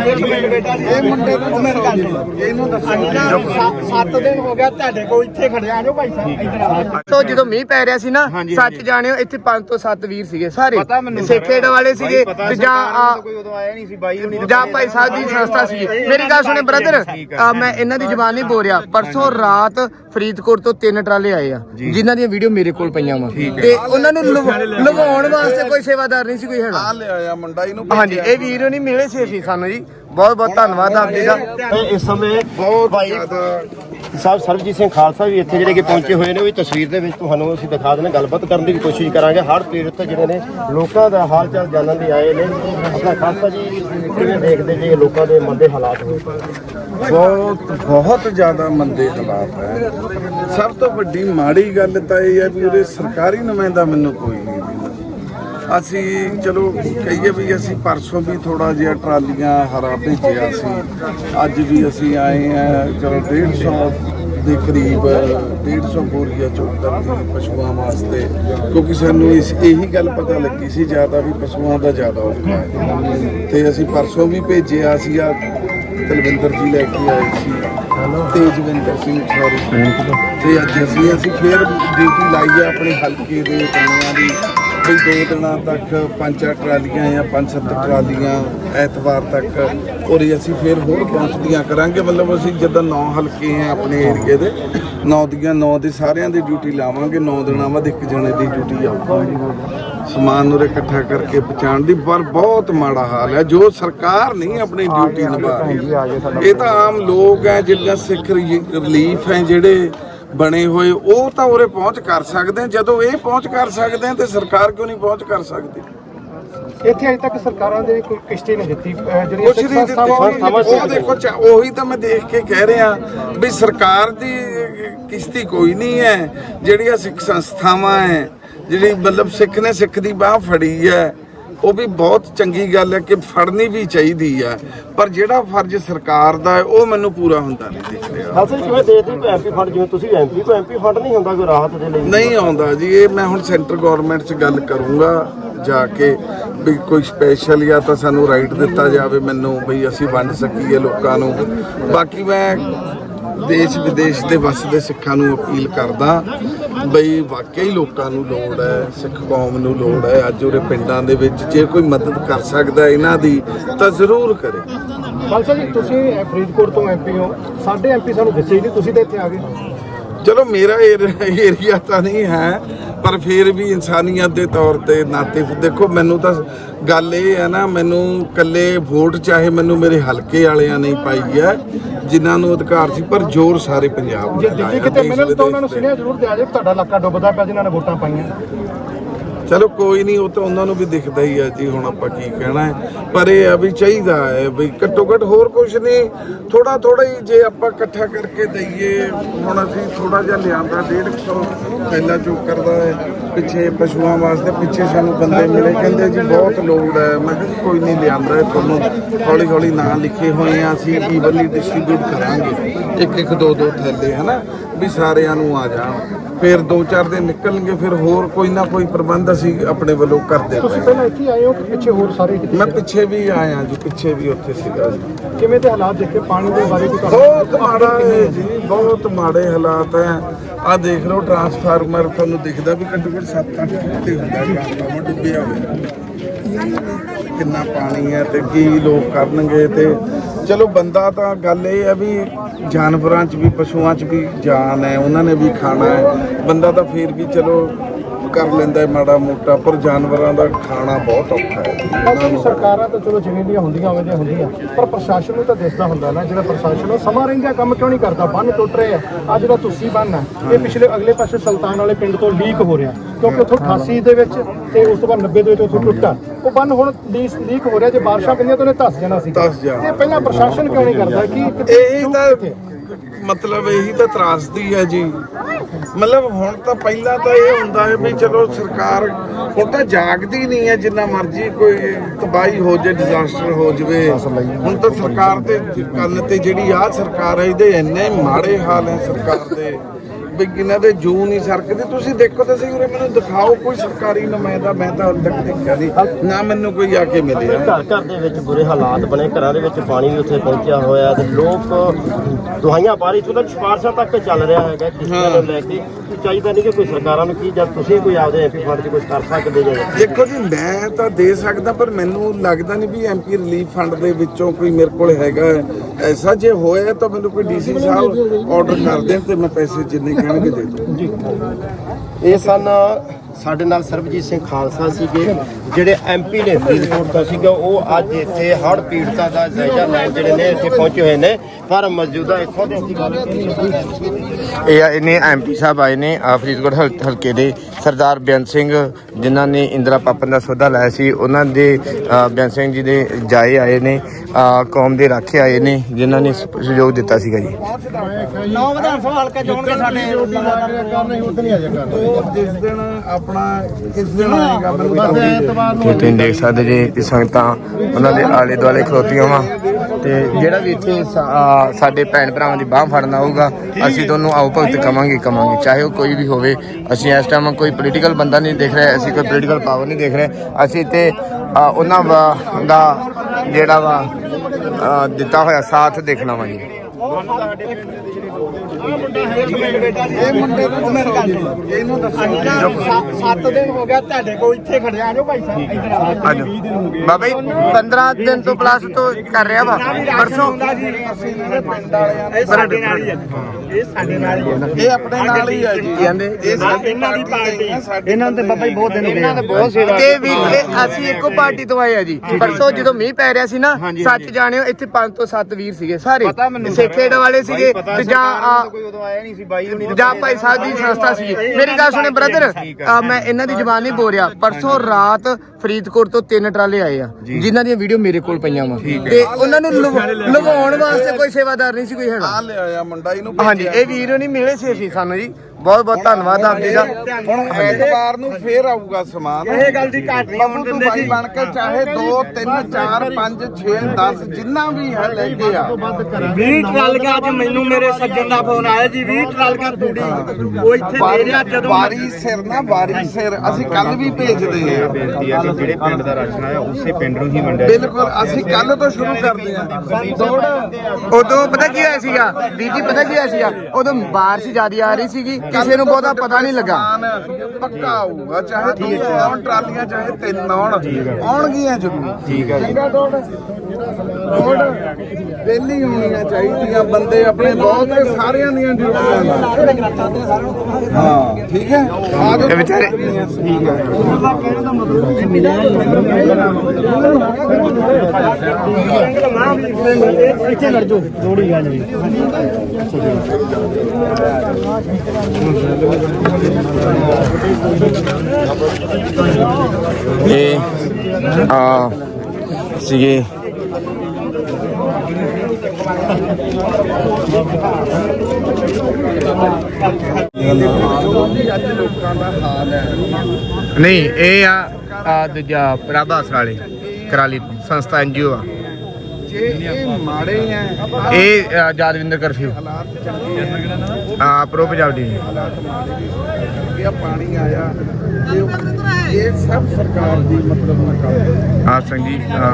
ਇਹ ਮੁੰਡੇ ਨੂੰ ਮੇਰੀ ਗੱਲ ਸੁਣੋ। ਇਹਨੂੰ ਦੱਸੋ। 7 ਦਿਨ ਹੋ ਗਿਆ ਤੁਹਾਡੇ ਕੋਲ ਇੱਥੇ ਖੜਿਆ। ਆ ਜਾਓ ਭਾਈ ਸਾਹਿਬ ਇੱਧਰ ਆਓ ਤੋਂ ਜਦੋਂ ਮੀਂਹ ਪੈ ਰਿਹਾ ਸੀ ਨਾ ਸੱਚ ਜਾਣਿਓ ਇੱਥੇ 5 ਤੋਂ 7 ਵੀਰ ਸੀਗੇ ਸਾਰੇ। ਸੇਖੇੜ ਵਾਲੇ ਸੀਗੇ ਤੇ ਜਾਂ ਆ, ਕੋਈ ਉਦੋਂ ਆਇਆ ਨਹੀਂ ਸੀ ਬਾਈ ਹੁਣੀ ਜਾਂ ਭਾਈ ਸਾਹਿਬ ਦੀ ਸੰਸਥਾ ਸੀ ਮੇਰੀ ਗੱਲ ਸੁਣੇ ਬ੍ਰਦਰ ਮੈਂ ਇਹਨਾਂ ਦੀ ਜ਼ਬਾਨ ਨਹੀਂ ਬੋਲ ਰਿਹਾ। ਪਰਸੋਂ ਰਾਤ ਫਰੀਦਕੋਟ ਤੋਂ ਤਿੰਨ ਟਰਾਲੇ ਆਏ ਆ ਜਿਨ੍ਹਾਂ ਦੀਆਂ ਵੀਡੀਓ ਮੇਰੇ ਕੋਲ ਪਈਆਂ ਵਾ। ਤੇ ਉਹਨਾਂ ਨੂੰ ਲਵ- ਲਵਾਉਣ ਵਾਸਤੇ ਕੋਈ ਸੇਵਾਦਾਰ ਨਹੀਂ ਸੀ ਕੋਈ ਹੈਗਾ। ਆ ਲਿਆਇਆ ਮੁੰਡਾ ਇਹਨੂੰ ਹਾਂਜੀ ਇਹ ਵੀਰ ਨਹੀਂ ਮਿਲੇ ਸੀ ਅਸੀਂ ਸਾਨੂੰ ਜੀ। ਬਹੁਤ ਬਹੁਤ ਧੰਨਵਾਦ ਆਪ ਜੀ ਦਾ। ਇਸ ਸਮੇਂ ਬਹੁਤ ਭਾਈ ਸਾਹਿਬ ਸਰਬਜੀਤ ਸਿੰਘ ਖਾਲਸਾ ਵੀ ਇੱਥੇ ਜਿਹੜੇ ਕਿ ਪਹੁੰਚੇ ਹੋਏ ਨੇ ਉਹ ਵੀ ਤਸਵੀਰ ਦੇ ਵਿੱਚ ਤੁਹਾਨੂੰ ਅਸੀਂ ਦਿਖਾ ਦੇਣਾ ਗੱਲਬਾਤ ਕਰਨ ਦੀ ਕੋਸ਼ਿਸ਼ ਕਰਾਂਗੇ। ਹਰ ਪੀੜਤ ਜਿਹੜੇ ਨੇ ਲੋਕਾਂ ਦਾ ਹਾਲ ਚਾਲ ਜਾਣਨ ਲਈ ਆਏ ਨੇ। ਆਪਣਾ ਖਾਲਸਾ ਜੀ ਕਿਵੇਂ ਦੇਖਦੇ ਜੀ ਲੋਕਾਂ ਦੇ ਮੰਦੇ ਹਾਲਾਤ ਹੋਏ ਬਹੁਤ ਬਹੁਤ ਜ਼ਿਆਦਾ ਮੰਦੇ ਹਾਲਾਤ ਹੈ। ਸਭ ਤੋਂ ਵੱਡੀ ਮਾੜੀ ਗੱਲ ਤਾਂ ਇਹ ਹੈ ਵੀ ਉਹਦੇ ਸਰਕਾਰੀ ਨੁਮਾਇੰਦਾ ਮੈਨੂੰ ਕੋਈ ਨਹੀਂ ਅਸੀਂ ਚਲੋ ਕਹੀਏ ਵੀ ਅਸੀਂ ਪਰਸੋਂ ਵੀ ਥੋੜਾ ਜਿਹਾ ਟਰਾਲੀਆਂ ਹਰਾ ਭੇਜਿਆ ਸੀ। ਅੱਜ ਵੀ ਅਸੀਂ ਆਏ ਆ ਚਲੋ 150 ਦੇ ਕਰੀਬ 150 ਬੋਰੀਆ ਚੋਕਰ ਦੀ ਪਸ਼ੂਆਂ ਵਾਸਤੇ। ਕਿਉਂਕਿ ਸਾਨੂੰ ਇਸ ਇਹੀ ਗੱਲ ਪਤਾ ਲੱਗੀ ਸੀ ਜ਼ਿਆਦਾ ਵੀ ਪਸ਼ੂਆਂ ਦਾ ਜ਼ਿਆਦਾ ਔਖਾ ਹੈ। ਤੇ ਅਸੀਂ ਪਰਸੋਂ ਵੀ ਭੇਜਿਆ ਸੀ ਆ ਤਲਵਿੰਦਰ ਜੀ ਲੈ ਕੇ ਆਏ ਸੀ ਤੇਜਵਿੰਦਰ ਸਿੰਘ ਸੌਰੀ। ਤੇ ਅੱਜ ਅਸੀਂ ਅਸੀਂ ਫੇਰ ਡਿਊਟੀ ਲਾਈ ਆ ਆਪਣੇ ਹਲਕੇ ਦੇ ਕੰਨਿਆਂ ਦੀ। ਵੀ ਦੋ ਦਿਨਾਂ ਤੱਕ ਪੰਜ ਚਾਰ ਟਰਾਲੀਆਂ ਜਾਂ ਪੰਜ ਸੱਤ ਟਰਾਲੀਆਂ ਐਤਵਾਰ ਤੱਕ ਔਰ ਅਸੀਂ ਫਿਰ ਹੋਰ ਪਹੁੰਚਦੀਆਂ ਕਰਾਂਗੇ। ਮਤਲਬ ਅਸੀਂ ਜਦੋਂ ਨੌ ਹਲਕੇ ਆ ਆਪਣੇ ਏਰੀਏ ਦੇ, ਨੌ ਦੀਆਂ ਨੌ ਦੇ ਸਾਰਿਆਂ ਦੀ ਡਿਊਟੀ ਲਾਵਾਂਗੇ। ਨੌ ਦਿਨਾਂ ਬਾਅਦ ਇੱਕ ਜਣੇ ਦੀ ਡਿਊਟੀ ਆਊਗੀ। ਸਮਾਨ ਨੂੰ ਇਕੱਠਾ ਕਰਕੇ ਪਹੁੰਚਾਉਣ ਦੀ। ਪਰ ਬਹੁਤ ਮਾੜਾ ਹਾਲ ਹੈ। ਜੋ ਸਰਕਾਰ ਨਹੀਂ ਆਪਣੀ ਡਿਊਟੀ ਨਿਭਾ ਰਹੀ, ਇਹ ਤਾਂ ਆਮ ਲੋਕ ਹੈ, ਜਿਹੜੀਆਂ ਸਿੱਖ ਰਿਲੀਫ ਹੈ, ਜਿਹੜੇ ਬਣੇ ਹੋਏ ਉਹ ਤਾਂ ਉਰੇ ਪਹੁੰਚ ਕਰ ਸਕਦੇ ਆ। ਜਦੋਂ ਇਹ ਪਹੁੰਚ ਕਰ ਸਕਦੇ ਆ ਤੇ ਸਰਕਾਰ ਕਿਉਂ ਨਹੀਂ ਪਹੁੰਚ ਕਰ ਸਕਦੀ? ਇੱਥੇ ਅਜੇ ਤੱਕ ਸਰਕਾਰਾਂ ਦੇ ਕੋਈ ਕਿਸ਼ਤੀ ਨਹੀਂ ਦਿੱਤੀ। ਜਿਹੜੀਆਂ ਸਿੱਖ ਸੰਸਥਾਵਾਂ ਉਹ ਦੇਖੋ ਉਹੀ ਤਾਂ ਮੈਂ ਦੇਖ ਕੇ ਕਹਿ ਰਿਹਾ ਵੀ ਸਰਕਾਰ ਦੀ ਕਿਸ਼ਤੀ ਕੋਈ ਨਹੀਂ ਹੈ। ਜਿਹੜੀਆਂ ਸਿੱਖ ਸੰਸਥਾਵਾਂ ਹੈ ਜਿਹੜੀ ਮਤਲਬ ਸਿੱਖ ਨੇ ਸਿੱਖ ਦੀ ਬਾਹ ਫੜੀ ਹੈ ਉਹ ਵੀ ਬਹੁਤ ਚੰਗੀ ਗੱਲ ਹੈ ਕਿ ਫੜਨੀ ਵੀ ਚਾਹੀਦੀ ਹੈ। ਪਰ ਜਿਹੜਾ ਫਰਜ਼ ਸਰਕਾਰ ਦਾ ਹੈ ਉਹ ਮੈਨੂੰ ਪੂਰਾ ਹੁੰਦਾ ਨਹੀਂ ਦਿਖ ਰਿਹਾ। ਜੀ ਕਿਵੇਂ ਦੇਖਦੇ ਹੋ ਐਮਪੀ ਫੰਡ ਜਿਵੇਂ? ਤੁਸੀਂ ਐਮਪੀ ਕੋ ਐਮਪੀ ਫੰਡ ਨਹੀਂ ਹੁੰਦਾ ਕੋਈ ਰਾਹਤ ਦੇ ਲਈ? ਨਹੀਂ ਆਉਂਦਾ ਜੀ ਇਹ ਮੈਂ ਹੁਣ ਸੈਂਟਰ ਗਵਰਨਮੈਂਟ 'ਚ ਗੱਲ ਕਰੂੰਗਾ ਜਾ ਕੇ ਵੀ ਕੋਈ ਸਪੈਸ਼ਲ ਜਾਂ ਤਾਂ ਸਾਨੂੰ ਰਾਈਟ ਦਿੱਤਾ ਜਾਵੇ ਮੈਨੂੰ ਵੀ ਅਸੀਂ ਵੰਡ ਸਕੀਏ ਲੋਕਾਂ ਨੂੰ। ਬਾਕੀ ਮੈਂ ਦੇਸ਼ ਵਿਦੇਸ਼ ਦੇ ਵਸਦੇ ਸਿੱਖਾਂ ਨੂੰ ਅਪੀਲ ਕਰਦਾ ਬਈ ਵਾਕਈ ਲੋਕਾਂ ਨੂੰ ਲੋੜ ਹੈ ਸਿੱਖ ਕੌਮ ਨੂੰ ਲੋੜ ਹੈ ਅੱਜ ਉਹਦੇ ਪਿੰਡਾਂ ਦੇ ਵਿੱਚ ਜੇ ਕੋਈ ਮਦਦ ਕਰ ਸਕਦਾ ਇਹਨਾਂ ਦੀ ਤਾਂ ਜ਼ਰੂਰ ਕਰੇ। ਖਾਲਸਾ ਜੀ ਤੁਸੀਂ ਫਰੀਦਕੋਟ ਤੋਂ ਐਮਪੀ ਹੋ। ਸਾਡੇ ਐਮਪੀ ਸਾਨੂੰ ਦੱਸੇ ਨਹੀਂ ਤੁਸੀਂ ਤਾਂ ਇੱਥੇ ਆ ਗਏ। ਚਲੋ ਮੇਰਾ ਏਰੀਆ ਤਾਂ ਨਹੀਂ ਹੈ ਪਰ ਫਿਰ ਵੀ ਇਨਸਾਨੀਅਤ ਦੇ ਤੌਰ ਤੇ ਨਾਤੇ ਦੇਖੋ ਮੈਨੂੰ ਤਾਂ ਗੱਲ ਇਹ ਹੈ ਨਾ ਮੈਨੂੰ ਕੱਲੇ ਵੋਟ ਚਾਹੇ ਮੈਨੂੰ ਮੇਰੇ ਹਲਕੇ ਵਾਲਿਆਂ ਨੇ ਪਾਈ ਹੈ ਜਿਨ੍ਹਾਂ ਨੂੰ ਅਧਿਕਾਰ ਸੀ ਪਰ ਜ਼ੋਰ ਸਾਰੇ ਪੰਜਾਬ ਜੇ ਦਾ ਦਿੱਲੀ ਆਇਆ, ਕਿਤੇ ਮਿਲਣ ਤਾਂ ਉਹਨਾਂ ਨੂੰ ਸੁਣਿਆ ਜ਼ਰੂਰ ਦਿਆ ਜੇ ਤੁਹਾਡਾ ਇਲਾਕਾ ਡੁੱਬਦਾ ਪਿਆ ਜਿਨ੍ਹਾਂ ਨੇ ਵੋਟਾਂ ਪਾਈਆਂ। ਚਲੋ ਕੋਈ ਨਹੀਂ, ਉਹ ਤਾਂ ਉਹਨਾਂ ਨੂੰ ਵੀ ਦਿਖਦਾ ਹੀ ਆ ਜੀ, ਹੁਣ ਆਪਾਂ ਕੀ ਕਹਿਣਾ ਹੈ। ਪਰ ਇਹ ਆ ਵੀ ਚਾਹੀਦਾ ਹੈ ਵੀ ਘੱਟੋ ਘੱਟ ਹੋਰ ਕੁਝ ਨਹੀਂ ਥੋੜਾ ਥੋੜਾ ਹੀ ਜੇ ਆਪਾਂ ਇਕੱਠਾ ਕਰਕੇ ਦਈਏ, ਹੁਣ ਅਸੀਂ ਥੋੜਾ ਜਿਹਾ ਲਿਆਂਦਾ 150 ਪਹਿਲਾ ਚੁੱਕ ਕਰਦਾ ਹੈ, ਪਿੱਛੇ ਪਸ਼ੂਆਂ ਵਾਸਤੇ ਪਿੱਛੇ ਸਾਨੂੰ ਬੰਦੇ ਮਿਲੇ, ਕਹਿੰਦੇ ਜੀ ਬਹੁਤ ਲੋੜ ਹੈ। ਮੈਂ ਕਿਹਾ ਕੋਈ ਨਹੀਂ, ਲਿਆਂਦਾ ਤੁਹਾਨੂੰ। ਹੌਲੀ ਹੌਲੀ ਨਾਂ ਲਿਖੇ ਹੋਏ ਆ, ਅਸੀਂ ਈਵਨਲੀ ਡਿਸਟ੍ਰੀਬਿਊਟ ਕਰਾਂਗੇ। ਇੱਕ ਇੱਕ ਦੋ ਦੋ ਥੈਲੇ, ਹਨਾ? ਵੀ ਸਾਰਿਆਂ ਨੂੰ ਆ ਜਾਣ। ਫਿਰ ਦੋ ਚਾਰ ਦਿਨ ਨਿਕਲਣਗੇ ਫਿਰ ਹੋਰ ਕੋਈ ਨਾ ਕੋਈ ਪ੍ਰਬੰਧ ਅਸੀਂ ਆਪਣੇ ਵੱਲੋਂ ਕਰਦੇ ਤੁਸੀਂ ਪਏ ਪਹਿਲਾਂ ਇੱਥੇ ਆਏ ਹੋ ਕਿ ਪਿੱਛੇ ਹੋਰ ਸਾਰੇ ਕਿਤੇ? ਮੈਂ ਪਿੱਛੇ ਵੀ ਆਇਆ ਜੀ ਪਿੱਛੇ ਵੀ ਉੱਥੇ ਸੀਗਾ ਜੀ। ਕਿਵੇਂ ਦੇ ਹਾਲਾਤ ਦੇਖੇ? ਪਾਣੀ ਦੇ ਬਾਰੇ ਕੋਈ ਬਹੁਤ ਮਾੜਾ ਹੈ ਜੀ ਬਹੁਤ ਮਾੜੇ ਹਾਲਾਤ ਹੈ। ਆ ਦੇਖ ਲਓ ਟਰਾਂਸਫਾਰਮਰ ਤੁਹਾਨੂੰ ਦਿਖਦਾ ਵੀ ਘੱਟੋ ਘੱਟ 7-8 ਫੁੱਟ ਤੇ ਹੁੰਦਾ ਟਰਾਂਸਫਾਰਮਰ ਡੁੱਬਿਆ ਹੋਇਆ। ਕਿੰਨਾ ਪਾਣੀ ਹੈ ਤੇ ਕੀ ਲੋਕ ਕਰਨਗੇ ਤੇ ਚਲੋ ਬੰਦਾ ਤਾਂ ਗੱਲ ਇਹ ਹੈ ਵੀ ਜਾਨਵਰਾਂ 'ਚ ਵੀ, ਪਸ਼ੂਆਂ 'ਚ ਵੀ ਜਾਨ ਹੈ, ਉਹਨਾਂ ਨੇ ਵੀ ਖਾਣਾ ਹੈ। ਬੰਦਾ ਤਾਂ ਫੇਰ ਵੀ ਚਲੋ ਕਰ ਲੈਂਦਾ ਹੈ ਮਾੜਾ ਮੋਟਾ, ਪਰ ਜਾਨਵਰਾਂ ਦਾ ਖਾਣਾ ਬਹੁਤ ਔਖਾ ਹੈ। ਉਹਨਾਂ ਨੂੰ ਸਰਕਾਰਾਂ ਤਾਂ ਚਲੋ ਜਿਵੇਂ ਦੀਆਂ ਹੁੰਦੀਆਂ ਉਵੇਂ ਦੀਆਂ ਹੁੰਦੀਆਂ, ਪਰ ਪ੍ਰਸ਼ਾਸਨ ਨੂੰ ਤਾਂ ਦਿਸਦਾ ਹੁੰਦਾ ਨਾ, ਜਿਹੜਾ ਪ੍ਰਸ਼ਾਸਨ ਉਹ ਸਮਾਂ ਰਹਿੰਦਾ ਕੰਮ ਕਿਉਂ ਨਹੀਂ ਕਰਦਾ? ਬੰਨ ਟੁੱਟ ਰਹੇ ਆ। ਆ ਜਿਹੜਾ ਤੁਸੀਂ ਬੰਨ ਹੈ, ਇਹ ਪਿਛਲੇ ਅਗਲੇ ਪਾਸੇ ਸੁਲਤਾਨ ਵਾਲੇ ਪਿੰਡ ਤੋਂ ਲੀਕ ਹੋ ਰਿਹਾ। ਕਿਉਂਕਿ ਉੱਥੋਂ 88 ਦੇ ਵਿੱਚ ਤੇ ਉਸ ਤੋਂ ਬਾਅਦ 90 ਦੇ ਵਿੱਚ ਉੱਥੋਂ ਟੁੱਟਾ ਉਹ ਬੰਨ ਹੁਣ ਲੀਕ ਹੋ ਰਿਹਾ ਜੇ ਬਾਰਿਸ਼ਾਂ ਪੈਂਦੀਆਂ ਤਾਂ ਉਹਨੇ ਧੱਸ ਜਾਣਾ ਸੀ ਧੱਸ ਜਾਣਾ। ਤੇ ਪਹਿਲਾਂ ਪ੍ਰਸ਼ਾਸਨ ਕਿਉਂ ਨਹੀਂ ਕਰਦਾ ਕਿ ਇਹੀ ਤਾਂ? ਮਤਲਬ ਇਹੀ ਤਾਂ ਤਰਾਸਦੀ ਹੈ ਜੀ। ਮਤਲਬ ਹੁਣ ਤਾਂ ਪਹਿਲਾਂ ਤਾਂ ਇਹ ਹੁੰਦਾ ਹੈ ਵੀ ਚਲੋ ਸਰਕਾਰ ਹੁਣ ਤਾਂ ਜਾਗਦੀ ਨਹੀਂ ਹੈ ਜਿੰਨਾ ਮਰਜ਼ੀ ਕੋਈ ਤਬਾਹੀ ਹੋ ਜਾਏ ਡਿਜ਼ਾਸਟਰ ਹੋ ਜਾਵੇ। ਹੁਣ ਤਾਂ ਸਰਕਾਰ ਤੇ ਕੰਨ ਤੇ ਜਿਹੜੀ ਆ ਸਰਕਾਰ ਹੈ ਇਹਦੇ ਇੰਨੇ ਮਾੜੇ ਹਾਲ ਹੈ ਸਰਕਾਰ ਦੇ। ਵੀ ਇਹਨਾਂ ਦੇ ਜੂ ਨਹੀਂ ਸਰਕਦੇ। ਤੁਸੀਂ ਦੇਖੋ ਤਾਂ ਸਹੀ ਉਰੇ ਮੈਨੂੰ ਦਿਖਾਓ ਕੋਈ ਸਰਕਾਰੀ ਨੁਮਾਇੰਦਾ ਮੈਂ ਤਾਂ ਤੱਕ ਦੇਖਿਆ ਨਹੀਂ। ਨਾ ਮੈਨੂੰ ਕੋਈ ਆ ਕੇ ਮਿਲਿਆ। ਘਰ ਘਰ ਦੇ ਵਿੱਚ ਬੁਰੇ ਹਾਲਾਤ ਬਣੇ ਘਰਾਂ ਦੇ ਵਿੱਚ ਪਾਣੀ ਵੀ ਉੱਥੇ ਪਹੁੰਚਿਆ ਹੋਇਆ ਤੇ ਲੋਕ ਦੁਹਾਈਆਂ ਪਾ ਰਹੀ ਤੋਂ ਸਿਫਾਰਸ਼ਾਂ ਤੱਕ ਚੱਲ ਰਿਹਾ ਹੈਗਾ ਕਿਸ਼ਤੀਆਂ ਨੂੰ ਲੈ ਕੇ। ਚਾਹੀਦਾ ਨਹੀਂ ਕਿ ਕੋਈ ਸਰਕਾਰਾਂ ਨੂੰ ਕੀ ਜਦ ਤੁਸੀਂ ਕੋਈ ਆਪਦੇ ਐਮਪੀ ਫੰਡ 'ਚ ਕੁਝ ਕਰ ਸਕਦੇ ਜੇ ਦੇਖੋ ਜੀ ਮੈਂ ਤਾਂ ਦੇ ਸਕਦਾ ਪਰ ਮੈਨੂੰ ਲੱਗਦਾ ਨਹੀਂ ਵੀ ਐਮਪੀ ਰਿਲੀਫ ਫੰਡ ਦੇ ਵਿੱਚੋਂ ਕੋਈ ਮੇਰੇ ਕੋਲ ਹੈਗਾ। ਐਸਾ ਜੇ ਹੋਇਆ ਤਾਂ ਮੈਨੂੰ ਕੋਈ ਡੀਸੀ ਸਾਹਿਬ ਆਰਡਰ ਕਰ ਦੇਣ ਤੇ ਮੈਂ ਪੈਸੇ ਜਿੰਨੇ ਕਹਿਣਗੇ ਦੇ ਦੂੰ ਇਹ ਸਨ ਸਾਡੇ ਨਾਲ ਸਰਬਜੀਤ ਸਿੰਘ ਖਾਲਸਾ ਸੀਗੇ ਜਿਹੜੇ ਐਮਪੀ ਨੇ ਫਰੀਦਕੋਟ ਤੋਂ ਸੀਗਾ। ਉਹ ਅੱਜ ਇੱਥੇ ਹੜ੍ਹ ਪੀੜਤਾਂ ਦਾ ਜਾਇਜ਼ਾ ਲੈਣ ਜਿਹੜੇ ਨੇ ਇੱਥੇ ਪਹੁੰਚੇ ਹੋਏ ਨੇ। ਪਰ ਮੌਜੂਦਾ ਇੱਥੋਂ ਦੇ ਅਸੀਂ ਗੱਲ ਇਹ ਆ- ਇਹਨੇ ਐਮਪੀ ਸਾਹਿਬ ਆਏ ਨੇ ਆ ਫਰੀਦਕੋਟ ਹਲ- ਹਲਕੇ ਦੇ ਸਰਦਾਰ ਬੇਅੰਤ ਸਿੰਘ ਜਿਨ੍ਹਾਂ ਨੇ ਇੰਦਰਾ ਪਾਪਨ ਦਾ ਸੌਦਾ ਲਾਇਆ ਸੀ। ਉਹਨਾਂ ਦੇ ਬੇਅੰਤ ਸਿੰਘ ਜੀ ਦੇ ਜਾਏ ਆਏ ਨੇ। ਅ, ਕੌਮ ਦੇ ਰਾਖੇ ਆਏ ਨੇ ਜਿਨ੍ਹਾਂ ਨੇ ਸਹਿਯੋਗ ਦਿੱਤਾ ਸੀਗਾ ਜੀ। ਨੌ ਵਿਧਾਨ ਸਭਾ ਹਲਕਾ ਚੋਣ ਸਾਡੇ ਆ ਉਹ ਜਿਸ ਦਿਨ ਆਪਣਾ ਕਿਸ ਦਿਨ ਆਏਗਾ ਤੇ ਤੁਸੀਂ ਦੇਖ ਸਕਦੇ ਜੀ ਕਿ ਸੰਗਤਾਂ ਉਹਨਾਂ ਦੇ ਆਲੇ ਦੁਆਲੇ ਖਲੋਤੀਆਂ ਵਾ। ਤੇ ਜਿਹੜਾ ਵੀ ਇੱਥੇ ਸਾ- ਆ, ਸਾਡੇ ਭੈਣ ਭਰਾਵਾਂ ਦੀ ਬਾਹ ਫੜਨਾ ਹੋਊਗਾ ਅਸੀਂ ਤੁਹਾਨੂੰ ਆਓ ਭਗਤ ਕਵਾਂਗੇ ਕਵਾਂਗੇ। ਚਾਹੇ ਉਹ ਕੋਈ ਵੀ ਹੋਵੇ ਅਸੀਂ ਇਸ ਟਾਈਮ ਕੋਈ ਪੋਲੀਟੀਕਲ ਬੰਦਾ ਨਹੀਂ ਦੇਖ ਰਹੇ ਅਸੀਂ ਕੋਈ ਪੋਲੀਟੀਕਲ ਪਾਵਰ ਨਹੀਂ ਦੇਖ ਰਹੇ। ਅਸੀਂ ਤੇ ਆ, ਉਹਨਾਂ ਵਾ- ਦਾ ਜਿਹੜਾ ਵਾ ਦਿੱਤਾ ਹੋਇਆ ਸਾਥ ਦੇਖਣਾ ਵਾ ਜੀ। ਇਹ ਮੁੰਡੇ ਨੂੰ ਮੇਰੇ ਗੱਲ ਇਹਨੂੰ ਦੱਸੋ 7 ਦਿਨ ਹੋ ਗਿਆ ਤੁਹਾਡੇ ਕੋਲ ਇੱਥੇ ਖੜਿਆ ਆ ਜਾਓ ਭਾਈ ਸਾਹਿਬ ਇੱਧਰ ਆ ਜਾਓ। ਅੱਜ ਬਾਬਾ ਜੀ 15 ਦਿਨ ਤੋਂ ਪਲੱਸ ਤੋਂ ਕਰ ਰਿਹਾ ਵਾ ਪਰਸੋਂ ਇਹ ਸਾਡੇ ਨਾਲ ਹੀ ਹੈ ਇਹ ਸਾਡੇ ਨਾਲ ਹੀ ਹੈ ਇਹ ਆਪਣੇ ਨਾਲ ਹੀ ਆ ਜੀ ਕਹਿੰਦੇ ਇਹ ਸਾਡੀ ਇਹਨਾਂ ਦੀ ਪਾਰਟੀ ਹੈ, ਸਾਡੀ ਇਹਨਾਂ ਦੇ ਬਾਬਾ ਜੀ ਬਹੁਤ ਦਿਨ ਹੋ ਗਏ ਆ। ਬਹੁਤ ਸੇਵਾ ਤੇ ਵੀ ਇਹ ਅਸੀਂ ਇੱਕੋ ਪਾਰਟੀ ਤੋਂ ਆਏ ਆ ਜੀ ਪਰਸੋਂ ਜਦੋਂ ਮੀਂਹ ਪੈ ਰਿਹਾ ਸੀ ਨਾ ਸੱਚ ਜਾਣਿਓ ਇੱਥੇ 5 ਤੋਂ 7 ਵੀਰ ਸੀਗੇ ਸਾਰੇ ਸੇਖੇੜ ਵਾਲੇ ਸੀਗੇ ਤੇ ਜਾਂ ਕੋਈ ਉਦੋਂ ਆਇਆ ਨਹੀਂ ਸੀ ਬਾਈ ਨਹੀਂ ਜਾਂ ਭਾਈ ਸਾਹਿਬ ਦੀ ਸੰਸਥਾ ਸੀ ਮੇਰੀ ਗੱਲ ਸੁਣੇ ਬ੍ਰਦਰ ਮੈਂ ਇਹਨਾਂ ਦੀ ਜ਼ਬਾਨ ਨਹੀਂ ਬੋਲ ਰਿਹਾ। ਪਰਸੋਂ ਰਾਤ ਫਰੀਦਕੋਟ ਤੋਂ ਤਿੰਨ ਟਰਾਲੇ ਆਏ ਆ ਜਿਨ੍ਹਾਂ ਦੀਆਂ ਵੀਡੀਓ ਮੇਰੇ ਕੋਲ ਪਈਆਂ ਵਾ। ਤੇ ਉਹਨਾਂ ਨੂੰ ਲਵ- ਲਵਾਉਣ ਵਾਸਤੇ ਕੋਈ ਸੇਵਾਦਾਰ ਨਹੀਂ ਸੀ ਕੋਈ ਹੈਗਾ। ਆ ਲਿਆ ਮੁੰਡਾ ਇਹਨੂੰ ਹਾਂਜੀ ਇਹ ਵੀਰ ਨਹੀਂ ਮਿਲੇ ਸੀ ਸਾਨੂੰ ਜੀ। ਬਹੁਤ ਬਹੁਤ ਧੰਨਵਾਦ ਆਪ ਜੀ ਦਾ। ਹੁਣ ਐਤਵਾਰ ਨੂੰ ਫੇਰ ਆਊਗਾ ਸਮਾਨ। ਇਹ ਗੱਲ ਦੀ ਘਾਟ ਨਹੀਂ ਆਉਣ ਦਿੰਦੇ ਜੀ। ਬਣ ਕੇ ਚਾਹੇ 2 3 4 5 6 10 ਜਿੰਨਾ ਵੀ ਹੈ ਲੈ ਕੇ ਆ। 20 ਟਰਾਲ ਕੇ ਅੱਜ ਮੈਨੂੰ ਮੇਰੇ ਸੱਜਣ ਦਾ ਫੋਨ ਆਇਆ ਜੀ 20 ਟਰਾਲ ਕੇ ਤੂੜੀ। ਉਹ ਇੱਥੇ ਦੇ ਰਿਹਾ ਜਦੋਂ ਵਾਰੀ ਸਿਰ ਨਾ ਵਾਰੀ ਸਿਰ। ਅਸੀਂ ਕੱਲ ਵੀ ਭੇਜਦੇ ਆ। ਬੇਨਤੀ ਹੈ ਕਿ ਜਿਹੜੇ ਪਿੰਡ ਦਾ ਰਾਸ਼ਨ ਆਇਆ ਉਸੇ ਪਿੰਡ ਨੂੰ ਹੀ ਵੰਡਿਆ ਬਿਲਕੁਲ ਅਸੀਂ ਕੱਲ ਤੋਂ ਸ਼ੁਰੂ ਕਰਦੇ ਆ। ਦੌੜ ਉਦੋਂ ਪਤਾ ਕੀ ਹੋਇਆ ਸੀਗਾ? ਵੀਰ ਜੀ ਪਤਾ ਕੀ ਹੋਇਆ ਸੀਗਾ? ਉਦੋਂ ਬਾਰਿਸ਼ ਜ਼ਿਆਦਾ ਆ ਰਹੀ ਸੀਗੀ। ਕਿਸੇ ਨੂੰ ਬਹੁਤਾ ਪਤਾ ਨਹੀਂ ਲੱਗਾ। ਪੱਕਾ ਆਊਗਾ ਚਾਹੇ ਦੋ ਆਉਣ ਟਰਾਲੀਆਂ ਚਾਹੇ ਤਿੰਨ ਆਉਣ। ਆਉਣਗੀਆਂ ਜ਼ਰੂਰ। ਠੀਕ ਹੈ ਚੰਗਾ ਦੌੜ ਦੌੜ ਪਹਿਲੀ ਹੋਣੀਆਂ ਚਾਹੀਦੀਆਂ ਬੰਦੇ ਆਪਣੇ ਬਹੁਤ ਸਾਰਿਆਂ ਦੀਆਂ ਡਿਊਟੀਆਂ ਹਾਂ ਠੀਕ ਹੈ। ਇਹ ਵਿਚਾਰੇ ਠੀਕ ਹੈ। ਇੱਥੇ ਲੜ ਜਾਓ। ਥੋੜੀ ਗੱਲ ਵੀ ਇਹ ਆ ਸੀਗੇ ਅੱਜ ਲੋਕਾਂ ਦਾ ਹਾਲ ਹੈ ਨਹੀਂ ਇਹ ਆ ਆ ਦੂਜਾ ਪ੍ਰਭ ਆਸਰਾ ਵਾਲੇ ਕਰਾਲੀ ਤੋਂ ਸੰਸਥਾ ਐਨਜੀਓ ਆ ਜੇ ਇਹ ਮਾੜੇ ਆ ਇਹ ਆ, ਯਾਦਵਿੰਦਰ ਕਰਫਿਊ। ਹਾਲਾਤ ਚੰਗੇ ਆ ਆ ਪ੍ਰੋ ਪੰਜਾਬ ਦੀ। ਹਾਲਾਤ ਮਾੜੇ ਕਿ ਪਾਣੀ ਆਇਆ ਇਹ ਇਹ ਸਭ ਸਰਕਾਰ ਦੀ ਮਤਲਬ ਨਾ ਕੰਮ ਆ ਸੰਗੀ ਆ